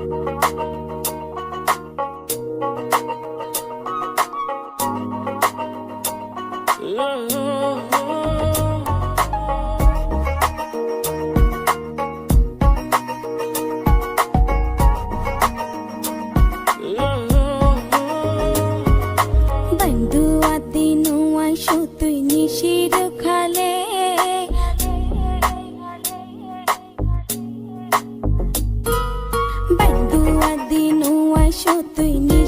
you. 我对你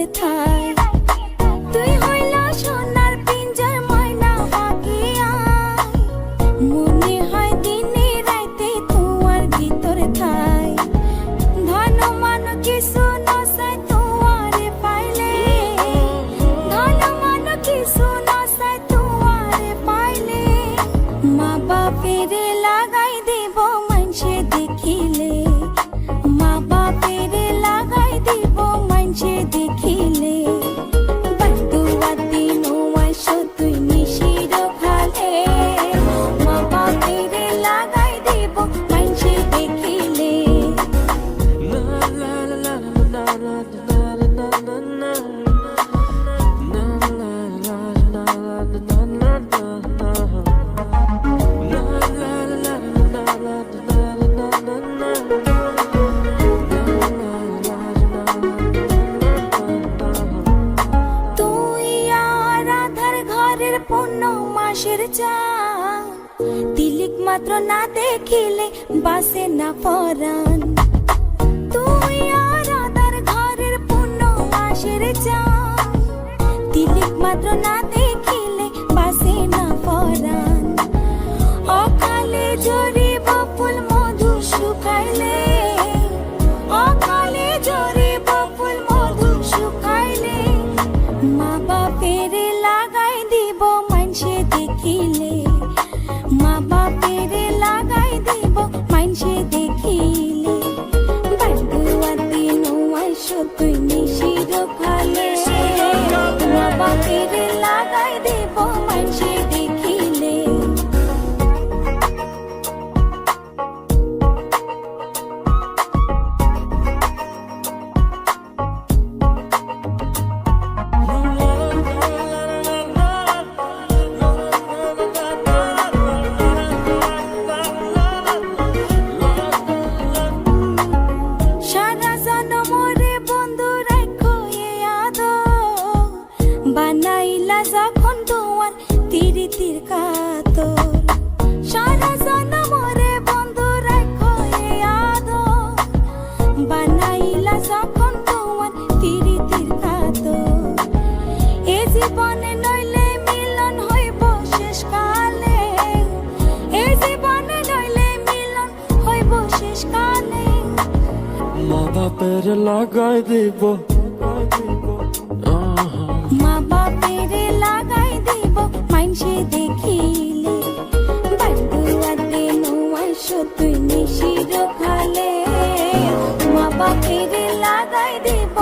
ভিতরে থাই। তুই হইলা সোনার পিঞ্জার ময়না পাকিয়ায় মনে হয় দিনে রাইতে তোমার ভিতরে থাই। ধন মান কিছু নসাই তোমারে পাইলে। ধন মান কিছু নসাই তোমারে পাইলে। মা বাপেরে লাগাই দেব মানসে দেখিলে। মা বাপেরে লাগাই দেব মানসে চা তিলিক মাত্র না দেখিলে বাসে না পরান তুই আর ঘরের পূর্ণ মাসের চা তিলিক মাত্র না দেখিলে মা বাপের লাগাই দিব মানসে দেখিলে। আদিনু আইসো তুই নিশির খালে বাপের লাগাই দিব। মা বাপের লাগাই দিব। মাইনসে দেখিলে বাড়ুয়াতে আদে নোয়াইশো তুই নিশির খালে। মা বাপের লাগাই দিব।